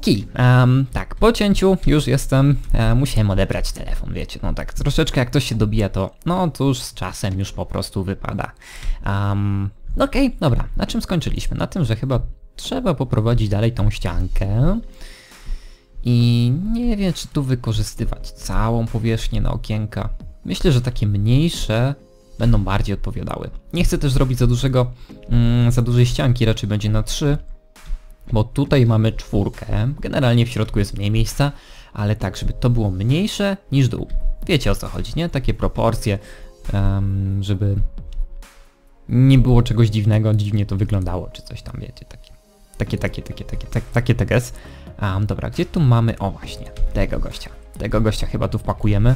Okej, em, tak, po cięciu już jestem, e, musiałem odebrać telefon, wiecie, no tak, troszeczkę jak ktoś się dobija, to no to już z czasem już po prostu wypada. Um, Okej, dobra, na czym skończyliśmy? Na tym, że chyba trzeba poprowadzić dalej tą ściankę. I nie wiem, czy tu wykorzystywać całą powierzchnię na okienka. Myślę, że takie mniejsze będą bardziej odpowiadały. Nie chcę też zrobić za dużego, mm, za dużej ścianki, raczej będzie na 3, bo tutaj mamy czwórkę. Generalnie w środku jest mniej miejsca, ale tak, żeby to było mniejsze niż dół. Wiecie o co chodzi, nie? Takie proporcje, em, żeby nie było czegoś dziwnego, dziwnie to wyglądało, czy coś tam, wiecie, takie, takie, takie, takie, takie, tak, takie teges. Um, dobra, gdzie tu mamy, o właśnie, tego gościa. Tego gościa chyba tu wpakujemy.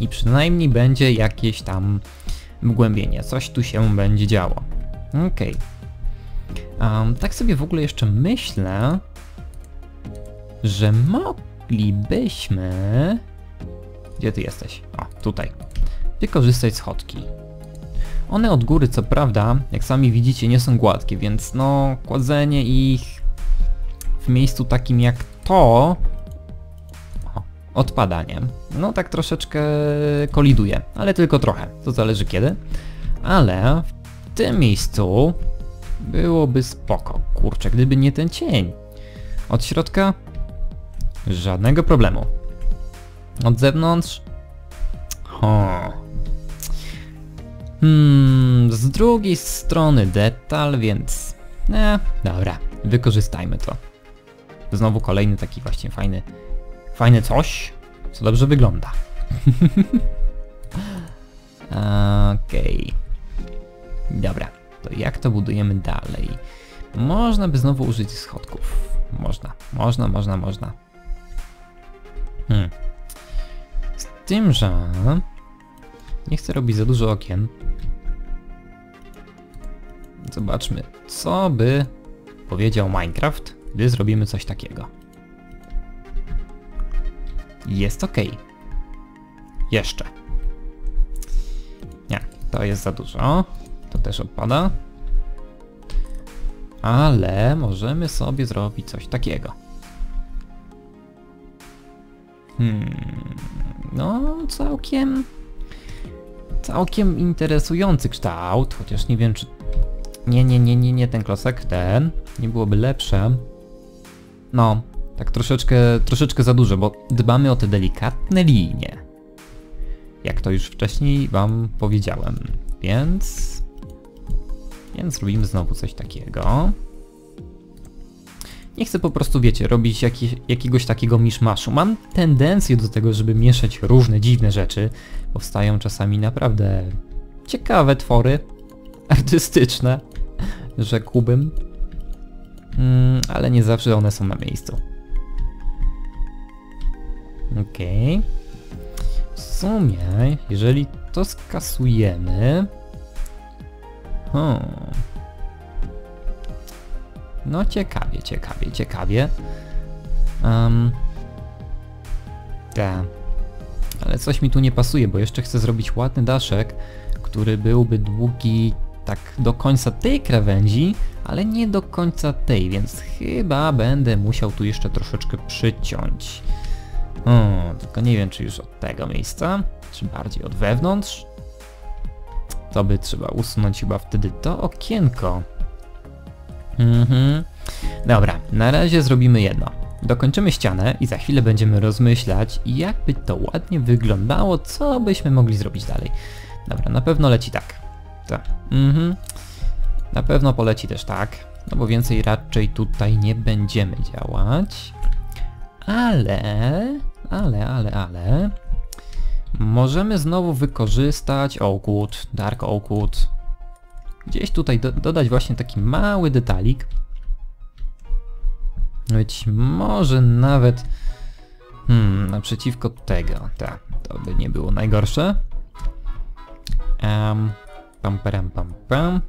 I przynajmniej będzie jakieś tam wgłębienie, coś tu się będzie działo. Okej. Um, tak sobie w ogóle jeszcze myślę, że moglibyśmy... Gdzie ty jesteś? O, tutaj. Wykorzystać schodki. One od góry, co prawda, jak sami widzicie, nie są gładkie, więc no, kładzenie ich w miejscu takim jak to o, odpada, nie? No tak troszeczkę koliduje, ale tylko trochę, to zależy kiedy. Ale w tym miejscu byłoby spoko, kurczę, gdyby nie ten cień. Od środka żadnego problemu. Od zewnątrz ho. Hmm, z drugiej strony detal, więc... Nie, dobra, wykorzystajmy to. Znowu kolejny taki właśnie fajny, fajny coś, co dobrze wygląda. Okej. Dobra, to jak to budujemy dalej? Można by znowu użyć schodków. Można, można, można, można. Hmm. Z tym, że nie chcę robić za dużo okien. Zobaczmy, co by powiedział Minecraft, gdy zrobimy coś takiego. Jest ok. Jeszcze. Nie, to jest za dużo. To też odpada. Ale możemy sobie zrobić coś takiego. Hmm, no całkiem całkiem interesujący kształt, chociaż nie wiem czy... Nie, nie, nie, nie, nie ten klocek, ten. Nie byłoby lepsze. No, tak troszeczkę, troszeczkę za dużo, bo dbamy o te delikatne linie. Jak to już wcześniej wam powiedziałem. Więc... Więc robimy znowu coś takiego. Nie chcę po prostu, wiecie, robić jakiegoś takiego miszmaszu. Mam tendencję do tego, żeby mieszać różne dziwne rzeczy. Powstają czasami naprawdę ciekawe twory, artystyczne, rzekłbym. Mm, ale nie zawsze one są na miejscu. Okej. Okay. W sumie, jeżeli to skasujemy... Hmm. No ciekawie, ciekawie, ciekawie. Um, tak. Ale coś mi tu nie pasuje, bo jeszcze chcę zrobić ładny daszek, który byłby długi tak do końca tej krawędzi, ale nie do końca tej, więc chyba będę musiał tu jeszcze troszeczkę przyciąć. Tylko nie wiem, czy już od tego miejsca, czy bardziej od wewnątrz. To by trzeba usunąć chyba wtedy to okienko. Mhm. Dobra, na razie zrobimy jedno. Dokończymy ścianę i za chwilę będziemy rozmyślać, jakby to ładnie wyglądało, co byśmy mogli zrobić dalej. Dobra, na pewno leci tak. Tak. Mhm. Na pewno poleci też tak, no bo więcej raczej tutaj nie będziemy działać. Ale, ale, ale, ale... Możemy znowu wykorzystać Oakwood, Dark Oakwood, Gdzieś tutaj do, dodać właśnie taki mały detalik. Być może nawet hmm, naprzeciwko tego. Tak, to by nie było najgorsze. Um, pam, pam, pam, pam.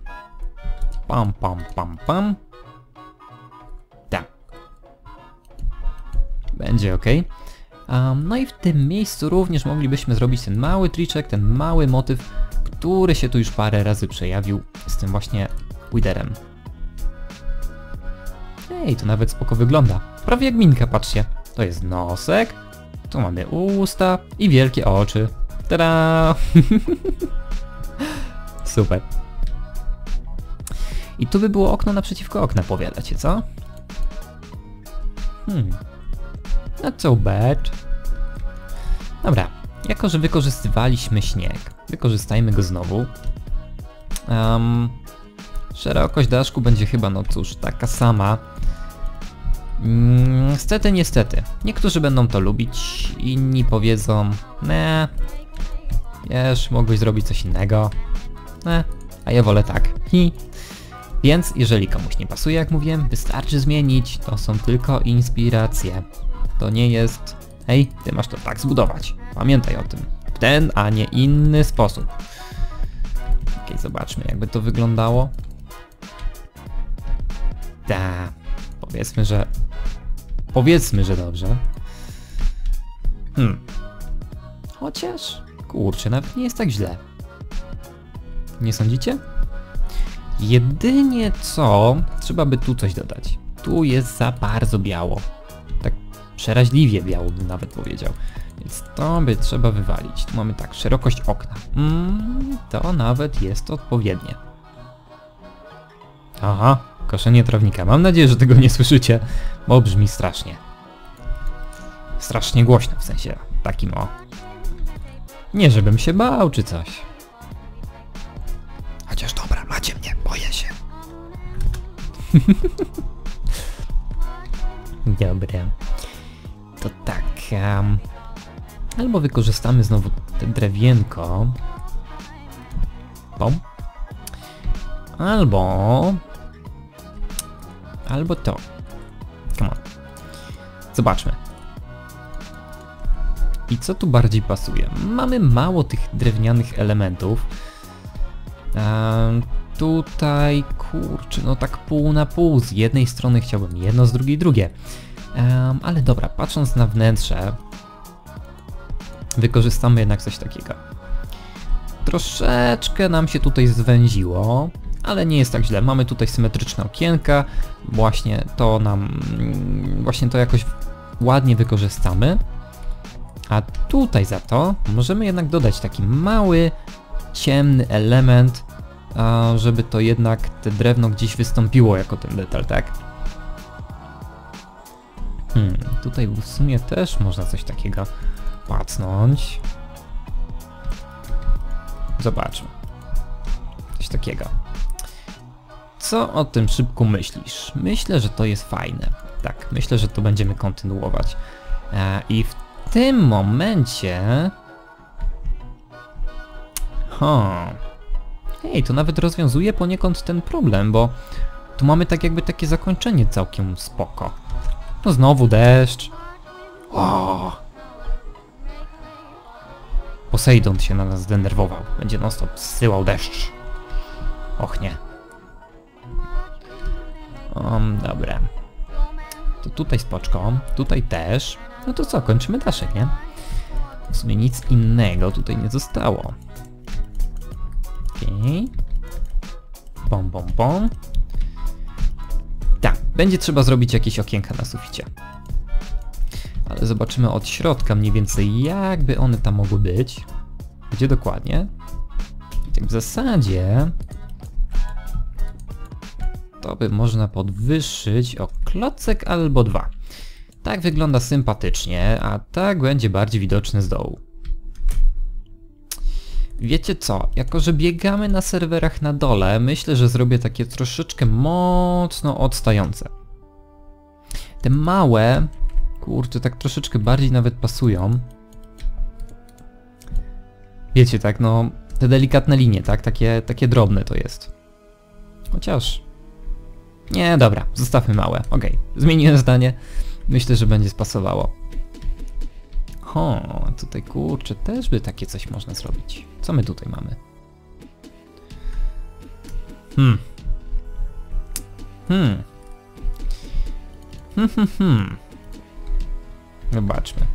Pam, pam, pam, pam. Tak. Będzie ok. Um, no i w tym miejscu również moglibyśmy zrobić ten mały triczek, ten mały motyw który się tu już parę razy przejawił z tym właśnie Widerem. Ej, to nawet spoko wygląda. Prawie jak minka, patrzcie. To jest nosek, tu mamy usta i wielkie oczy. Tada! Super. I tu by było okno naprzeciwko okna, powiadacie, co? Hmm. Not so bad. Dobra, jako że wykorzystywaliśmy śnieg, wykorzystajmy go znowu. Um, szerokość daszku będzie chyba, no cóż, taka sama. Mm, Niestety, niestety. Niektórzy będą to lubić, inni powiedzą, ne, wiesz, mogłeś zrobić coś innego. Ne, a ja wolę tak. Hi. Więc jeżeli komuś nie pasuje, jak mówiłem, wystarczy zmienić. To są tylko inspiracje. To nie jest, hej, ty masz to tak zbudować. Pamiętaj o tym. W ten, a nie inny sposób. Okej, zobaczmy jakby to wyglądało. Ta, powiedzmy, że... Powiedzmy, że dobrze. Hmm. Chociaż, kurczę, nawet nie jest tak źle. Nie sądzicie? Jedynie co, trzeba by tu coś dodać. Tu jest za bardzo biało. Przeraźliwie biało bym nawet powiedział. Więc to by trzeba wywalić. Tu mamy tak, szerokość okna. Mm, to nawet jest odpowiednie. Aha, koszenie trawnika. Mam nadzieję, że tego nie słyszycie, bo brzmi strasznie. Strasznie głośno, w sensie takim o. Nie żebym się bał czy coś. Chociaż dobra, macie mnie, boję się. Dobra. To tak. Um, albo wykorzystamy znowu te drewienko. Albo... Albo to. Come on. Zobaczmy. I co tu bardziej pasuje? Mamy mało tych drewnianych elementów. Tutaj, kurczę, no tak pół na pół. Z jednej strony chciałbym jedno, z drugiej drugie. Ehm, ale dobra, patrząc na wnętrze, wykorzystamy jednak coś takiego. Troszeczkę nam się tutaj zwęziło, ale nie jest tak źle. Mamy tutaj symetryczne okienka, właśnie to nam, właśnie to jakoś ładnie wykorzystamy. A tutaj za to możemy jednak dodać taki mały, ciemny element, żeby to jednak te drewno gdzieś wystąpiło jako ten detal, tak? Hmm, tutaj w sumie też można coś takiego pacnąć. Zobaczmy. Coś takiego. Co o tym szybku myślisz? Myślę, że to jest fajne. Tak, myślę, że to będziemy kontynuować. E, I w tym momencie... Hej, to nawet rozwiązuje poniekąd ten problem, bo tu mamy tak jakby takie zakończenie całkiem spoko. No znowu deszcz. O! Poseidon się na nas zdenerwował. Będzie non stop zsyłał deszcz. Och nie. Um, dobra. To tutaj spoczko, tutaj też. No to co, kończymy daszek, nie? W sumie nic innego tutaj nie zostało. Okej. Okay. Bom, bom, bom. Będzie trzeba zrobić jakieś okienka na suficie. Ale zobaczymy od środka mniej więcej jakby one tam mogły być. Gdzie dokładnie? Tak w zasadzie to by można podwyższyć o klocek albo dwa. Tak wygląda sympatycznie, a tak będzie bardziej widoczny z dołu. Wiecie co, jako że biegamy na serwerach na dole, myślę, że zrobię takie troszeczkę mocno odstające. Te małe, kurczę, tak troszeczkę bardziej nawet pasują. Wiecie, tak, no, te delikatne linie, tak, takie, takie drobne to jest. Chociaż... Nie, dobra, zostawmy małe, okej, okay. zmieniłem zdanie. Myślę, że będzie spasowało. O, tutaj kurczę, też by takie coś można zrobić. Co my tutaj mamy? Hmm. Hmm. Hmm, hmm, hmm. Zobaczmy.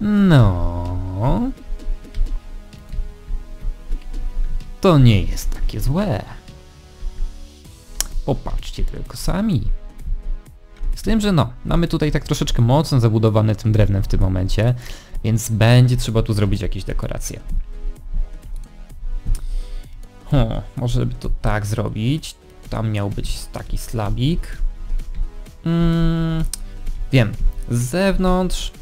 No. To nie jest takie złe. Popatrzcie tylko sami. Tym, że no, mamy tutaj tak troszeczkę mocno zabudowane tym drewnem w tym momencie, więc będzie trzeba tu zrobić jakieś dekoracje. Hmm, może by to tak zrobić. Tam miał być taki slabik. Mm, wiem, z zewnątrz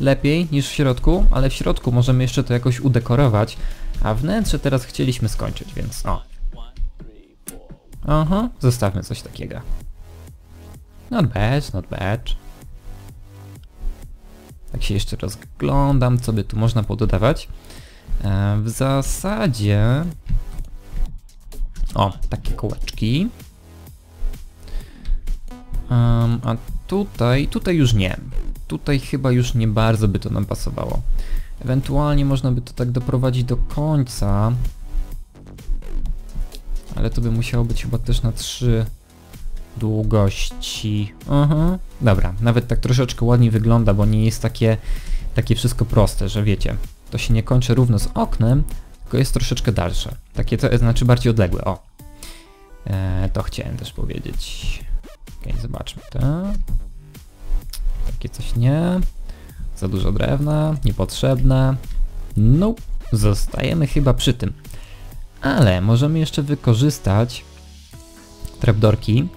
lepiej niż w środku, ale w środku możemy jeszcze to jakoś udekorować, a wnętrze teraz chcieliśmy skończyć, więc o. Aha, zostawmy coś takiego. Not bad, not bad. Tak się jeszcze rozglądam, co by tu można pododawać. E, w zasadzie... O, takie kołeczki. Um, a tutaj, tutaj już nie. Tutaj chyba już nie bardzo by to nam pasowało. Ewentualnie można by to tak doprowadzić do końca. Ale to by musiało być chyba też na trzy długości. Aha. Dobra, nawet tak troszeczkę ładniej wygląda, bo nie jest takie, takie wszystko proste, że wiecie, to się nie kończy równo z oknem, tylko jest troszeczkę dalsze. Takie to znaczy bardziej odległe, o. E, to chciałem też powiedzieć. Ok, zobaczmy to. Takie coś nie. Za dużo drewna, niepotrzebne. No, zostajemy chyba przy tym. Ale możemy jeszcze wykorzystać trapdorki.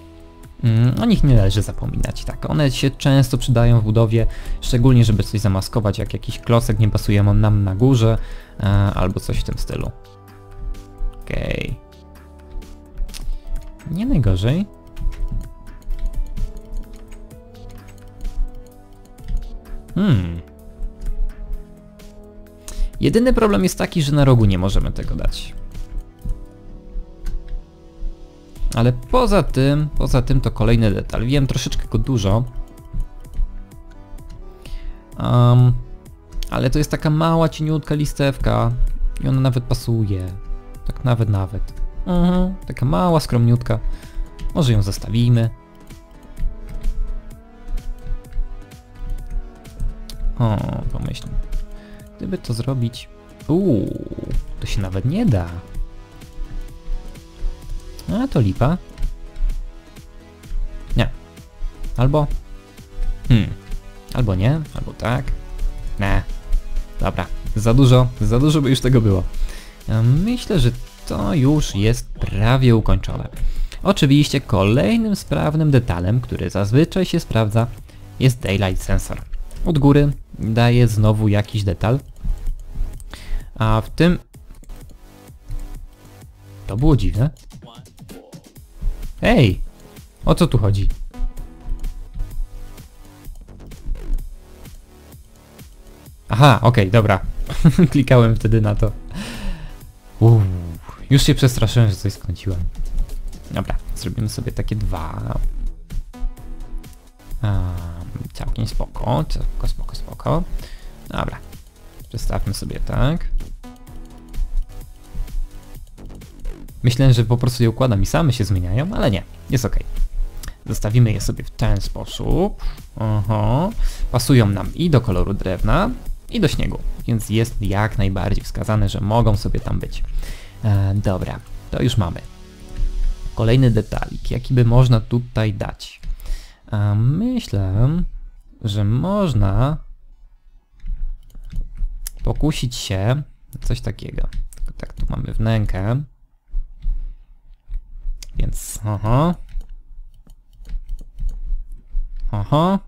Mm, o nich nie należy zapominać, tak. One się często przydają w budowie, szczególnie żeby coś zamaskować, jak jakiś klocek nie pasuje nam na górze, e, albo coś w tym stylu. Okej. Okay. Nie najgorzej. Hmm. Jedyny problem jest taki, że na rogu nie możemy tego dać. Ale poza tym, poza tym to kolejny detal. Wiem troszeczkę go dużo. Um, ale to jest taka mała, cieniutka listewka i ona nawet pasuje. Tak nawet, nawet. Mhm, taka mała, skromniutka. Może ją zostawimy. O, pomyślmy. Gdyby to zrobić... Uuu, to się nawet nie da. A to lipa. Nie. Albo... Hmm. Albo nie, albo tak. Nie. Dobra. Za dużo, za dużo by już tego było. Myślę, że to już jest prawie ukończone. Oczywiście kolejnym sprawnym detalem, który zazwyczaj się sprawdza, jest Daylight Sensor. Od góry daje znowu jakiś detal, a w tym... To było dziwne. Ej! O co tu chodzi? Aha, okej, okay, dobra. Klikałem wtedy na to. Już się przestraszyłem, że coś skręciłem. Dobra, zrobimy sobie takie dwa. Um, całkiem spoko, spoko, spoko, spoko. Dobra, przestawmy sobie tak. Myślę, że po prostu je układam i same się zmieniają, ale nie, jest ok. Zostawimy je sobie w ten sposób. Oho. Pasują nam i do koloru drewna, i do śniegu, więc jest jak najbardziej wskazane, że mogą sobie tam być. E, dobra, to już mamy. Kolejny detalik, jaki by można tutaj dać? E, myślę, że można pokusić się coś takiego. Tak, tu mamy wnękę. Więc, oho. Oho.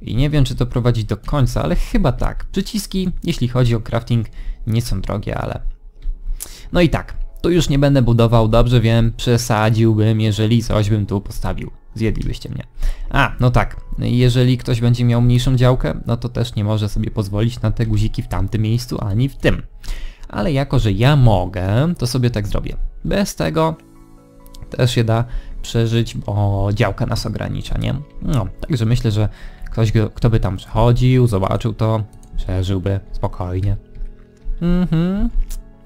I nie wiem, czy to prowadzi do końca, ale chyba tak. Przyciski, jeśli chodzi o crafting, nie są drogie, ale... No i tak, tu już nie będę budował, dobrze wiem, przesadziłbym, jeżeli coś bym tu postawił. Zjedlibyście mnie. A, no tak, jeżeli ktoś będzie miał mniejszą działkę, no to też nie może sobie pozwolić na te guziki w tamtym miejscu, ani w tym. Ale jako, że ja mogę, to sobie tak zrobię. Bez tego też się da przeżyć, bo działka nas ogranicza, nie? No, także myślę, że ktoś, kto by tam przechodził, zobaczył to, przeżyłby spokojnie. Mhm,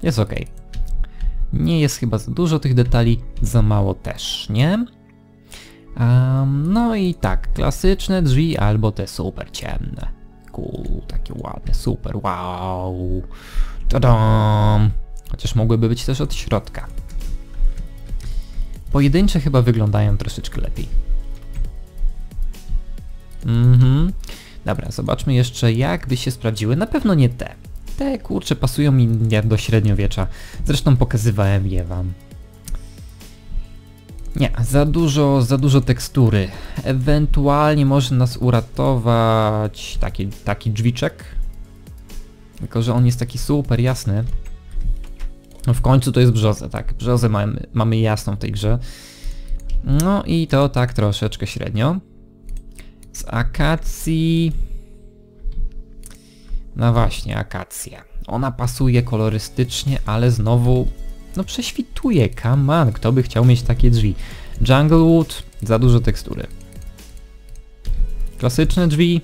jest ok. Nie jest chyba za dużo tych detali, za mało też, nie? Um, no i tak, klasyczne drzwi albo te super ciemne. Cool, takie ładne, super, wow. Tadam! Chociaż mogłyby być też od środka. Pojedyncze chyba wyglądają troszeczkę lepiej. Mhm. Dobra, zobaczmy jeszcze jak by się sprawdziły. Na pewno nie te. Te kurcze pasują mi do średniowiecza. Zresztą pokazywałem je wam. Nie, za dużo, za dużo tekstury. Ewentualnie może nas uratować taki, taki drzwiczek. Tylko, że on jest taki super jasny. No w końcu to jest brzozę, tak. Brzozę mamy, mamy jasną w tej grze. No i to tak troszeczkę średnio. Z akacji... No właśnie, akacja. Ona pasuje kolorystycznie, ale znowu... No prześwituje, come on, kto by chciał mieć takie drzwi. Junglewood, za dużo tekstury. Klasyczne drzwi.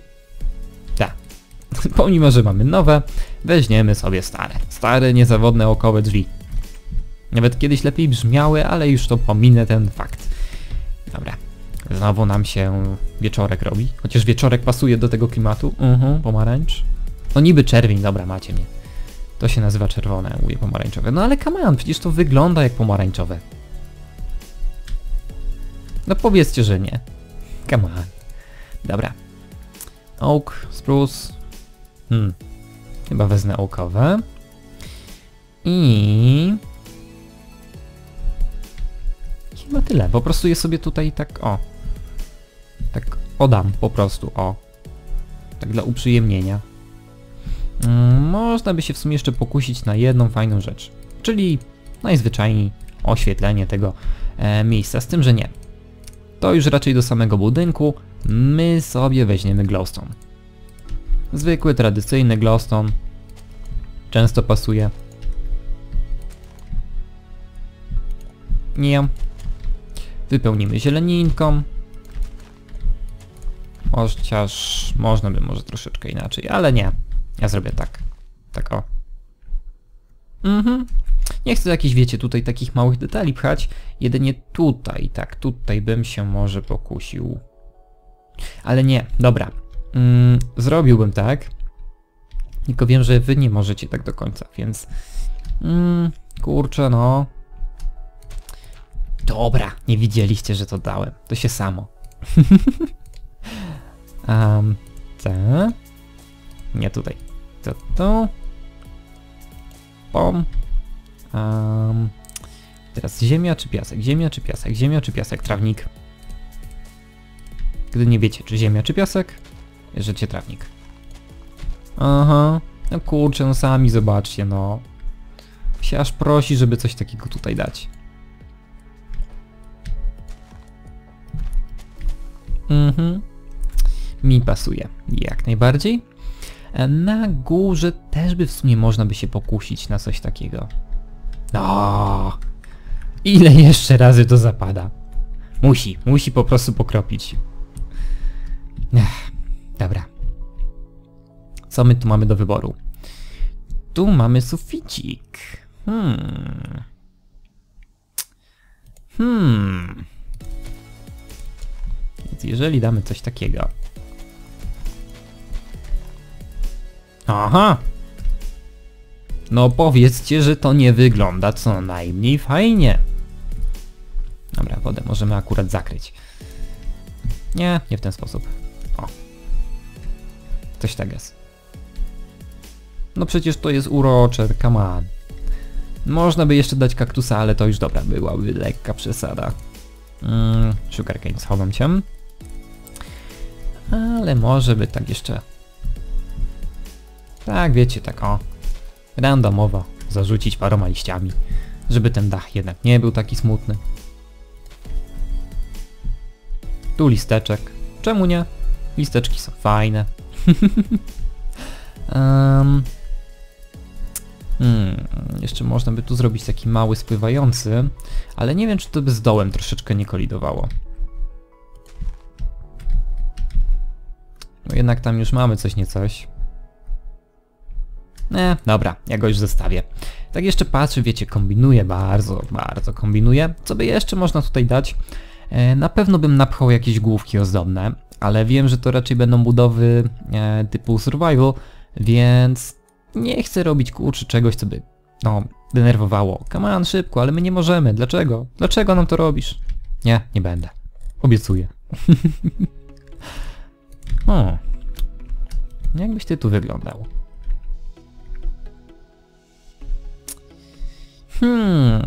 Pomimo, że mamy nowe, weźmiemy sobie stare. Stare, niezawodne okowe drzwi. Nawet kiedyś lepiej brzmiały, ale już to pominę ten fakt. Dobra. Znowu nam się wieczorek robi. Chociaż wieczorek pasuje do tego klimatu. Mhm, uh -huh, pomarańcz. No niby czerwień, dobra, macie mnie. To się nazywa czerwone, mówię pomarańczowe. No ale come on, przecież to wygląda jak pomarańczowe. No powiedzcie, że nie. Come on. Dobra. Oak, spruce. Hmm. Chyba wezmę oakowe. I... Chyba tyle. Po prostu je sobie tutaj tak, o. Tak odam po prostu, o. Tak dla uprzyjemnienia. Mm, można by się w sumie jeszcze pokusić na jedną fajną rzecz. Czyli najzwyczajniej oświetlenie tego e, miejsca. Z tym, że nie. To już raczej do samego budynku. My sobie weźmiemy glowstone. Zwykły, tradycyjny glowstone. Często pasuje. Nie. Wypełnimy zieleninką. Chociaż można by może troszeczkę inaczej, ale nie. Ja zrobię tak. Tak o. Mhm. Nie chcę jakichś, wiecie, tutaj takich małych detali pchać. Jedynie tutaj, tak, tutaj bym się może pokusił. Ale nie, dobra. Mm, zrobiłbym tak. Tylko wiem, że wy nie możecie tak do końca, więc... Mm, kurczę, no... Dobra, nie widzieliście, że to dałem. To się samo. um, te. Nie tutaj. To to. Pom. Um, teraz ziemia czy piasek? Ziemia czy piasek? Ziemia czy piasek? Trawnik. Gdy nie wiecie, czy ziemia czy piasek, bierzecie trawnik. Aha. No kurczę, no sami zobaczcie, no. Się aż prosi, żeby coś takiego tutaj dać. Mhm. Mi pasuje. Jak najbardziej. Na górze też by w sumie można by się pokusić na coś takiego. No, ile jeszcze razy to zapada? Musi, musi po prostu pokropić. Ech, dobra. Co my tu mamy do wyboru? Tu mamy suficik. Hmm. Hmm. Więc jeżeli damy coś takiego. Aha! No powiedzcie, że to nie wygląda co najmniej fajnie. Dobra, wodę możemy akurat zakryć. Nie, nie w ten sposób. Coś tak jest. No przecież to jest urocze, come on. Można by jeszcze dać kaktusa, ale to już dobra, byłaby lekka przesada. Mm, sugarcane, schowam cię. Ale może by tak jeszcze... Tak, wiecie, tak o. Randomowo zarzucić paroma liściami, żeby ten dach jednak nie był taki smutny. Tu listeczek. Czemu nie? Listeczki są fajne. um, hmm, jeszcze można by tu zrobić taki mały spływający, ale nie wiem czy to by z dołem troszeczkę nie kolidowało. No jednak tam już mamy coś. Nie, dobra, ja go już zostawię. Tak jeszcze patrzę, wiecie, kombinuję bardzo, bardzo kombinuję. Co by jeszcze można tutaj dać? E, na pewno bym napchał jakieś główki ozdobne, ale wiem, że to raczej będą budowy e, typu survival, więc nie chcę robić kurczę czegoś, co by no, denerwowało. Come on, szybko, ale my nie możemy. Dlaczego? Dlaczego nam to robisz? Nie, nie będę. Obiecuję. o. Jakbyś ty tu wyglądał? Hmm,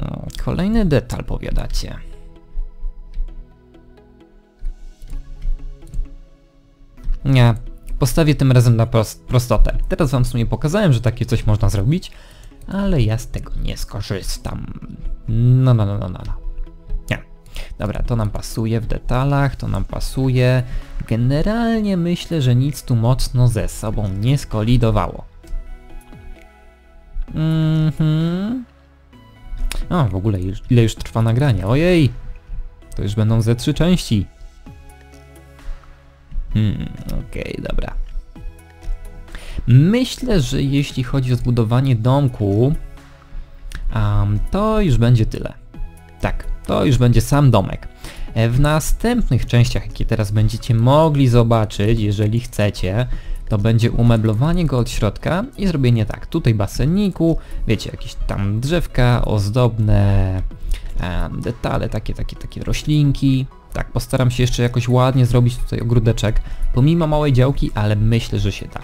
kolejny detal powiadacie. Nie, postawię tym razem na prost prostotę. Teraz wam w sumie pokazałem, że takie coś można zrobić, ale ja z tego nie skorzystam. No, no, no, no, no. no. Nie. Dobra, to nam pasuje w detalach, to nam pasuje. Generalnie myślę, że nic tu mocno ze sobą nie skolidowało. Mhm. A, w ogóle ile już trwa nagranie? Ojej! To już będą ze trzy części. Hmm, okej, dobra. Myślę, że jeśli chodzi o zbudowanie domku, um, to już będzie tyle. Tak, to już będzie sam domek. E, W następnych częściach, jakie teraz będziecie mogli zobaczyć, jeżeli chcecie, to będzie umeblowanie go od środka i zrobienie tak, tutaj baseniku, wiecie, jakieś tam drzewka ozdobne, em, detale, takie, takie, takie roślinki. Tak, postaram się jeszcze jakoś ładnie zrobić tutaj ogródeczek, pomimo małej działki, ale myślę, że się da.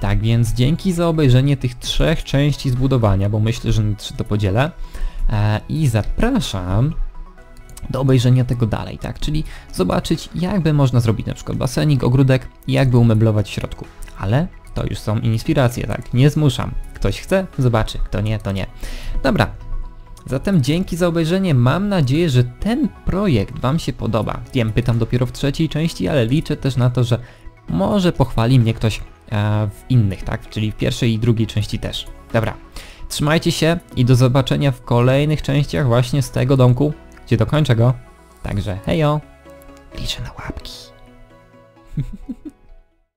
Tak więc dzięki za obejrzenie tych trzech części zbudowania, bo myślę, że na trzy to podzielę. E, I zapraszam do obejrzenia tego dalej, tak? Czyli zobaczyć jakby można zrobić na przykład basenik, ogródek i jakby umeblować w środku. Ale to już są inspiracje, tak? Nie zmuszam. Ktoś chce, zobaczy, kto nie, to nie. Dobra. Zatem dzięki za obejrzenie, mam nadzieję, że ten projekt Wam się podoba. Wiem, pytam dopiero w trzeciej części, ale liczę też na to, że może pochwali mnie ktoś e, w innych, tak? Czyli w pierwszej i drugiej części też. Dobra. Trzymajcie się i do zobaczenia w kolejnych częściach właśnie z tego domku, gdzie dokończę go. Także hejo! Liczę na łapki.